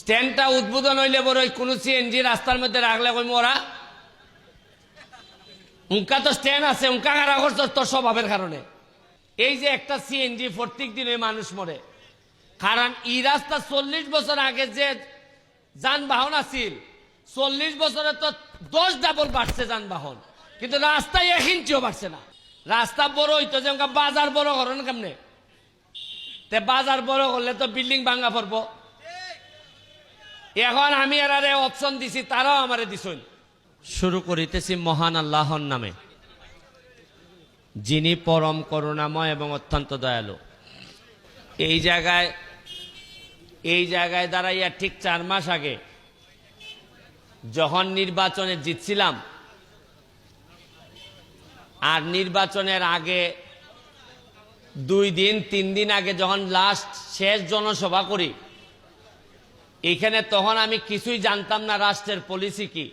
স্ট্যান্ডটা উদ্বোধন হইলে বড় কোনো সিএনজি রাস্তার মধ্যে রাখলে কই মোরা উনকা তো স্ট্যান্ড আছে, উনকা কারা করছ? তোর স্বভাবের কারণে। এই যে একটা সিএনজি প্রত্যেক দিন মানুষ মরে। কারণ ই রাস্তা চল্লিশ বছর আগে যে যানবাহন আছিল, চল্লিশ বছরে তো দশ ডাবল বাড়ছে যানবাহন। কিন্তু রাস্তায় এক ইঞ্চিও বাড়ছে না। রাস্তা বড় হইতো যে বাজার বড় করেন কেমনে? তে বাজার বড় করলে তো বিল্ডিং ভাঙ্গা পড়ব। এখন আমি এরারে অপশন দিছি, তারাও আমারে দিছুন। শুরু করিতেছি মহান আল্লাহর নামে। যিনি পরম করুণাময় এবং অত্যন্ত দয়ালু। এই জায়গায় এই জায়গায় দাঁড়াইয়া ঠিক চার মাস আগে যখন নির্বাচনে জিতছিলাম, আর নির্বাচনের আগে দুই দিন, তিন দিন আগে যখন লাস্ট শেষ জনসভা করি এখানে তখন আমি কিছুই জানতাম না রাষ্ট্রের পলিসি কি।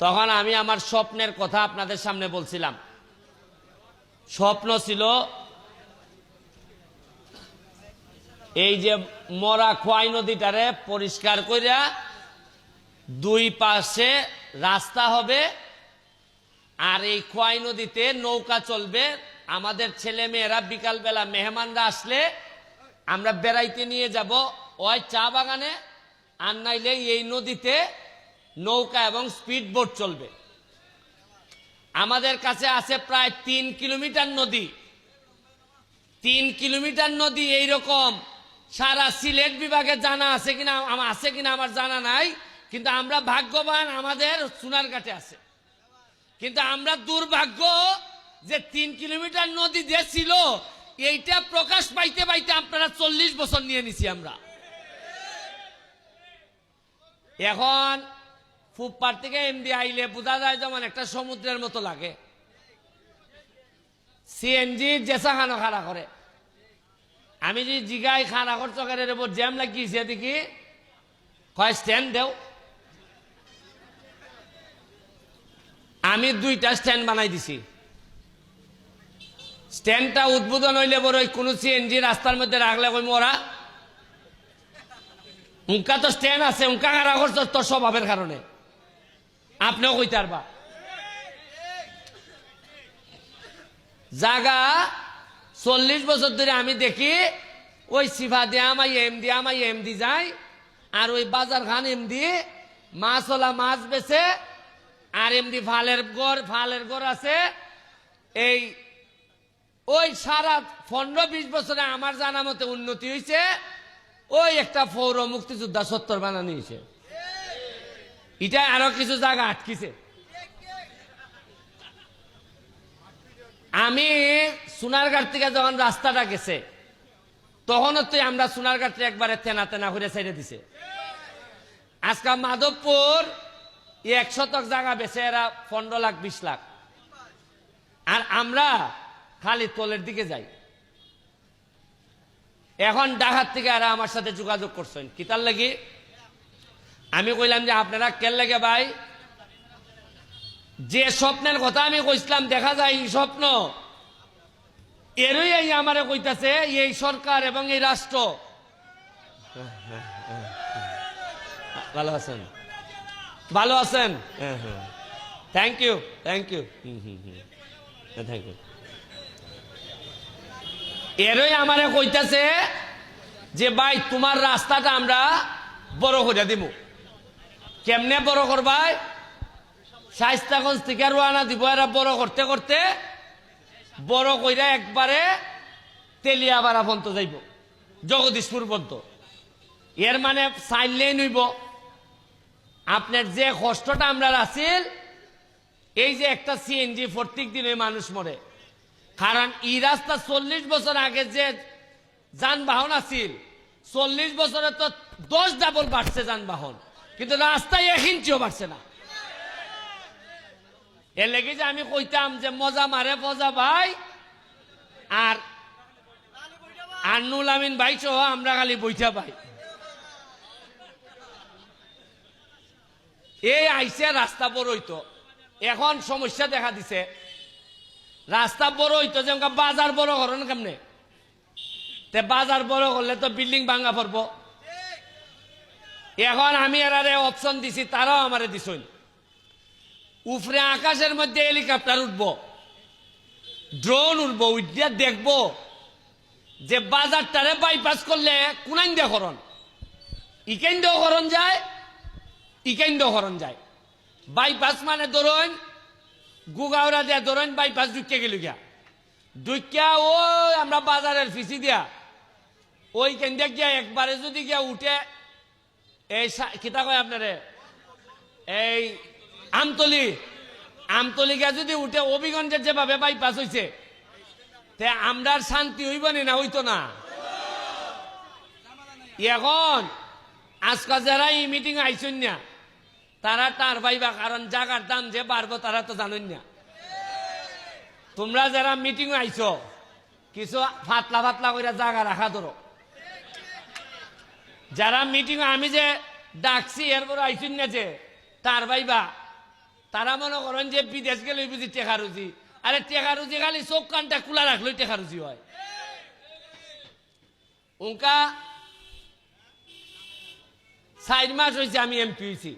তখন আমি আমার স্বপ্নের কথা আপনাদের সামনে বলছিলাম। স্বপ্ন ছিল এই যে মরা খোয়াই নদীটারে পরিষ্কার করিয়া দুই পাশে রাস্তা হবে আর এই খোয়াই নদীতে নৌকা চলবে। আমাদের ছেলে মেয়েরা বিকালবেলা মেহমানরা আসলে আমরা বেড়াইতে নিয়ে যাব। ওই চা বাগানে আর নাইলে এই নদীতে নৌকা এবং স্পিড বোট চলবে। আমাদের কাছে আছে প্রায় তিন কিলোমিটার নদী। তিন কিলোমিটার নদী এইরকম। সারা সিলেট বিভাগে জানা আছে কিনা আছে কিনা আমার জানা নাই, কিন্তু আমরা ভাগ্যবান আমাদের সোনার সোনারঘাটে আছে। কিন্তু আমরা দুর্ভাগ্য যে তিন কিলোমিটার নদী যে ছিল, এইটা প্রকাশ পাইতে পাইতে আপনারা চল্লিশ বছর নিয়ে নিছি আমরা। এখন ফুটপার থেকে এমডি আইলে বোঝা যায় যেমন একটা সমুদ্রের মতো লাগে। সিএনজি জেসা খানো খাড়া করে। আমি যদি জিগাই খাড়া করছ করে রেবো জ্যাম লাগিয়েছে দেখি, কয় স্ট্যান্ড দেও। আমি দুইটা স্ট্যান্ড বানাই দিছি। স্ট্যান্ডটা উদ্বোধন হইলে বড় কোনো সিএনজি রাস্তার মধ্যে রাখলে কই মোরা উনকা তো স্ট্যান্ড আছে, উনকা কারা করছ তোর স্বভাবের কারণে আপনিও কইতে পারবা জাগা, চল্লিশ বছর ধরে আমি দেখি, ওই সিফা দিয়ে আমাই এম দিয়ে আমাই এম দি যাই আর ওই বাজার খান এম দি মাছওয়ালা মাছ বেছে আর এমনি ফালের গড় ফালের গড় আছে। এই, ওই সারা পনেরো বিশ বছরে আমার জানা মতে উন্নতি হয়েছে ওই একটা পৌর মুক্তিযোদ্ধা সত্তর বানানো হয়েছে এটা আরও কিছু জায়গা আটকিছে। আমি সোনারঘাট থেকে যখন রাস্তাটা গেছে, তখনও তো আমরা সোনারঘাট একবারে তেনা তেনা করে ছেড়ে দিছে। আজকে মাধবপুর এক শতক জায়গা বেছে এরা পনেরো লাখ, বিশ লাখ। আর আমরা খালি তলের দিকে যাই। এখন ডাকাত থেকে এরা আমার সাথে যোগাযোগ করছেন। কিতার লাগি? আমি কইলাম যে আপনারা কেন লাগে ভাই? যে স্বপ্নের কথা আমি কইছিলাম দেখা যায় এই স্বপ্ন। এরই এই আমারে কইতাছে এই সরকার এবং এই রাষ্ট্র। ভালো আছেন? ভালো আছেন? Thank you thank you hmm hmm hmm. Thank you এরই আমারে কইতাছে যে, ভাই, তোমার রাস্তাটা আমরা বড় করে দিব। কেমনে বড় করবাই শাইস্তাগঞ্জ থেকে রোয়ানা দিব, এরা বড় করতে করতে বড় কইরা একবারে তেলিয়াবাড়া পর্যন্ত যাইব, জগদীশপুর পর্যন্ত। এর মানে চাইলেই নইব। আপনার যে কষ্টটা আমরা আছিল এই যে একটা সিএনজি প্রত্যেক দিন মানুষ মরে। কারণ এই রাস্তা চল্লিশ বছর আগে যে যানবাহন আছিল, চল্লিশ বছরে তো দশ ডাবল বাড়ছে যানবাহন, কিন্তু রাস্তায় এক ইঞ্চিও বাড়ছে না। এর লেগে যে আমি কইতাম যে মজা মারে মজা ভাই, আর আর নুল আমিন ভাই সহ আমরা খালি বইটা পাই এই আইসে রাস্তা বড় হইতো এখন সমস্যা দেখা দিছে। রাস্তা বড় হইতো যে বাজার বড় করেন কেমনে? তে বাজার বড় করলে তো বিল্ডিং ভাঙ্গা পড়ব। এখন আমি এরারে অপশন দিছি, তারাও আমারে দিছইন। উফরে আকাশের মধ্যে হেলিকপ্টার উঠব। ড্রোন উঠব, উঠিয়া দেখব যে বাজারটারে বাইপাস করলে কোনাইন দিয়ে হরণ। ইকেন দিয়ে হরণ যায় ইকেন দিয়ে হরণ যায়। বাইপাস মানে ধরুন গুগাওরা দিয়া ধরুন বাইপাস ঢুকে গেল গিয়া। ঢুকিয়া ওই আমরা বাজারের ফিসি দিয়া, ওই কেন্দ্রে গিয়া একবারে যদি গিয়া উঠে, এই কিতা কয় আপনারে? এই আমতলি আমতলি গিয়া যদি উঠে অভিগঞ্জের যেভাবে বাইপাস হইছে, তে আমরার শান্তি হইব নি না হইতো না? এখন আজকাল যারা এই মিটিং আইসন না তারা তার পাইবা কারণ জাগার দাম যে বাড়বো তারা তো জানেন না। তোমরা যারা মিটিং আইছো, কিছু ফাতলা ফাতলা করে জাগা রাখা ধরো। যারা মিটিং আমি যে ডাকছি এরপর আইসুন না যে, তার ভাইবা, তারা মনে করেন যে বিদেশ গেলে বুঝি টেকা রুজি। আরে টেকা রুজি খালি চোখ কানটা খোলা রাখলেই টেকা রুজি হয়। উনকা, চার মাস হয়েছে আমি এমপি হয়েছি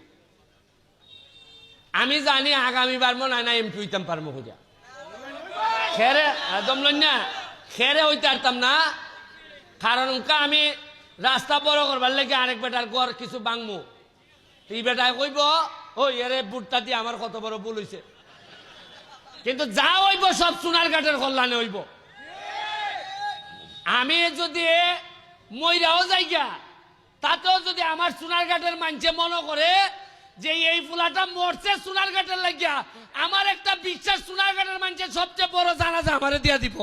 আমি জানি আগামীবার মনে হয় না এমপি হইতাম পারব খুঁজা খেরে, একদম না, খেরে হইতে পারতাম না। কারণ আমি রাস্তা বড় করবার লাগে, আরেক বেটার গড় কিছু বাংমু। এই বেটায় কইব ওই এরে বুটটা দিয়ে আমার কত বড় ভুল হইছে। কিন্তু যা হইব সব সোনার ঘাটের কল্যাণে হইব। আমি যদি মইরাও যাইগা, তাতেও যদি আমার সোনার ঘাটের মানছে মনে করে যে এই ফুলাটা মরছে সোনার ঘাটের লাগিয়া, আমার একটা বিশ্বাস সোনার ঘাটের মানুষের সবচেয়ে বড় জানাজা আমারে দিয়া দিব।